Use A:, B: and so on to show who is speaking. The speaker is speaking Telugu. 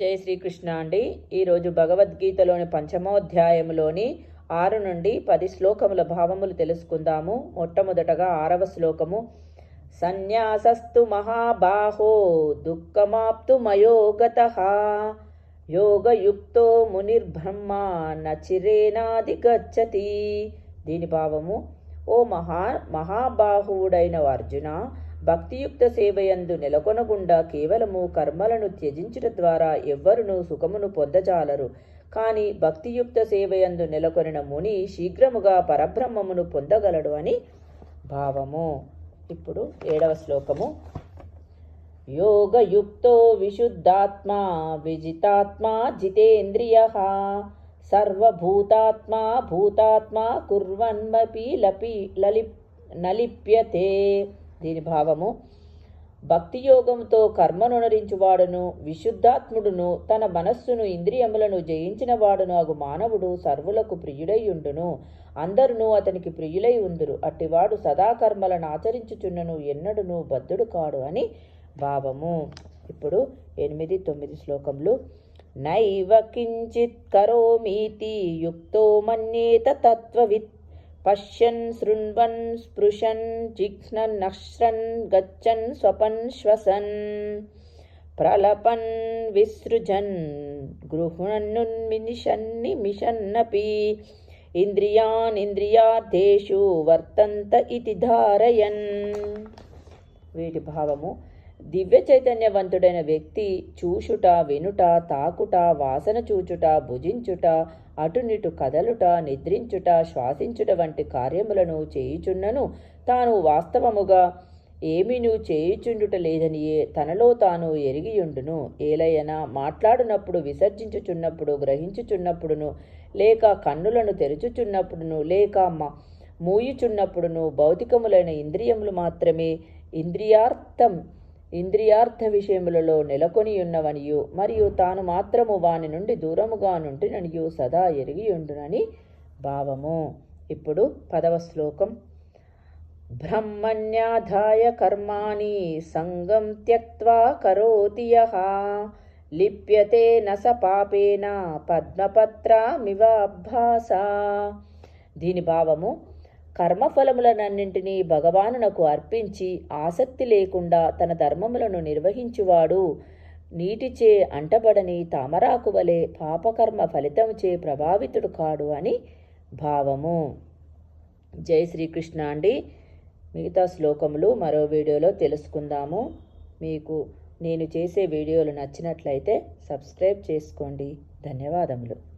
A: జై శ్రీకృష్ణ అండి. ఈరోజు భగవద్గీతలోని పంచమోధ్యాయములోని ఆరు నుండి పది శ్లోకముల భావములు తెలుసుకుందాము. మొట్టమొదటగా ఆరవ శ్లోకము. సన్యాసస్తు మహాబాహో దుఃఖమాప్తు మయోగత. యోగయుక్తో మునిర్బ్రహ్మ నచిరేనాదిగచ్చతి దీని భావము ఓ మహా మహాబాహువుడైన అర్జున భక్తియుక్త సేవయందు నెలకొనగుండా కేవలము కర్మలను త్యజించుట ద్వారా ఎవ్వరును సుఖమును పొందజాలరు. కాని భక్తియుక్త సేవయందు నెలకొనిన ముని శీఘ్రముగా పరబ్రహ్మమును పొందగలడు అని భావము. ఇప్పుడు ఏడవ శ్లోకము. యోగయుక్తో విశుద్ధాత్మా విజితాత్మా జితేంద్రియ సర్వభూతాత్మా భూతాత్మా కుర్వన్మపి లపి లలి నలిప్యతే. దీని భావము భక్తి యోగంతో కర్మనునరించువాడును విశుద్ధాత్ముడును తన మనస్సును ఇంద్రియములను జయించిన వాడును అగు మానవుడు సర్వులకు ప్రియుడైయుండును అందరును అతనికి ప్రియులై ఉందురు. అట్టివాడు సదాకర్మలను ఆచరించుచున్నను ఎన్నడును బద్ధుడు కాడు అని భావము. ఇప్పుడు ఎనిమిది తొమ్మిది శ్లోకములు. నైవ కించిత్ కరోమీతి యుక్తో మన్యేత తత్వవిత్ పశ్యన్ శృణ్వన్ స్పృశన్ జిఘ్నన్ నశ్రన్ గచ్చన్ స్వపన్ శ్వసన్ ప్రలపన్ విసృజన్ గృహణన్నున్మినిషన్ని మిషన్నపి ఇంద్రియానింద్రియార్థేషు వర్తంత ఇది ధారయన్. వీటి భావము దివ్య చైతన్యవంతుడైన వ్యక్తి చూచుట వినుట తాకుట వాసన చూచుట భుజించుట అటునిటు కదలుట నిద్రించుట శ్వాసించుట వంటి కార్యములను చేయుచున్నను. తాను వాస్తవముగా ఏమీను చేయుచుండుట లేదనియే తనలో తాను ఎరిగియుండును. ఏలయన మాట్లాడునప్పుడు విసర్జించుచున్నప్పుడు గ్రహించుచున్నప్పుడును లేక కన్నులను తెరుచుచున్నప్పుడును లేక మూయుచున్నప్పుడును భౌతికములైన ఇంద్రియములు మాత్రమే ఇంద్రియార్థం ఇంద్రియార్థ విషయములలో నెలకొని ఉన్నవనియు మరియు తాను మాత్రము వాని నుండి దూరముగా నుండిననియు సదా ఎరిగియుండునని భావము. ఇప్పుడు పదవ శ్లోకం. బ్రహ్మణ్యాధాయ కర్మాణి సంగం త్యక్వా కరోతి యః లిప్యతే నస పాపేన పద్మపత్రమివ దీని భావము కర్మఫలములనన్నింటినీ భగవానునకు అర్పించి ఆసక్తి లేకుండా తన ధర్మములను నిర్వహించువాడు. నీటిచే అంటబడని తామరాకు వలె పాపకర్మ ఫలితముచే ప్రభావితుడు కాడు అని భావము. జై శ్రీకృష్ణ అండి. మిగతా శ్లోకములు మరో వీడియోలో తెలుసుకుందాము. మీకు నేను చేసే వీడియోలు నచ్చినట్లయితే సబ్స్క్రైబ్ చేసుకోండి. ధన్యవాదములు.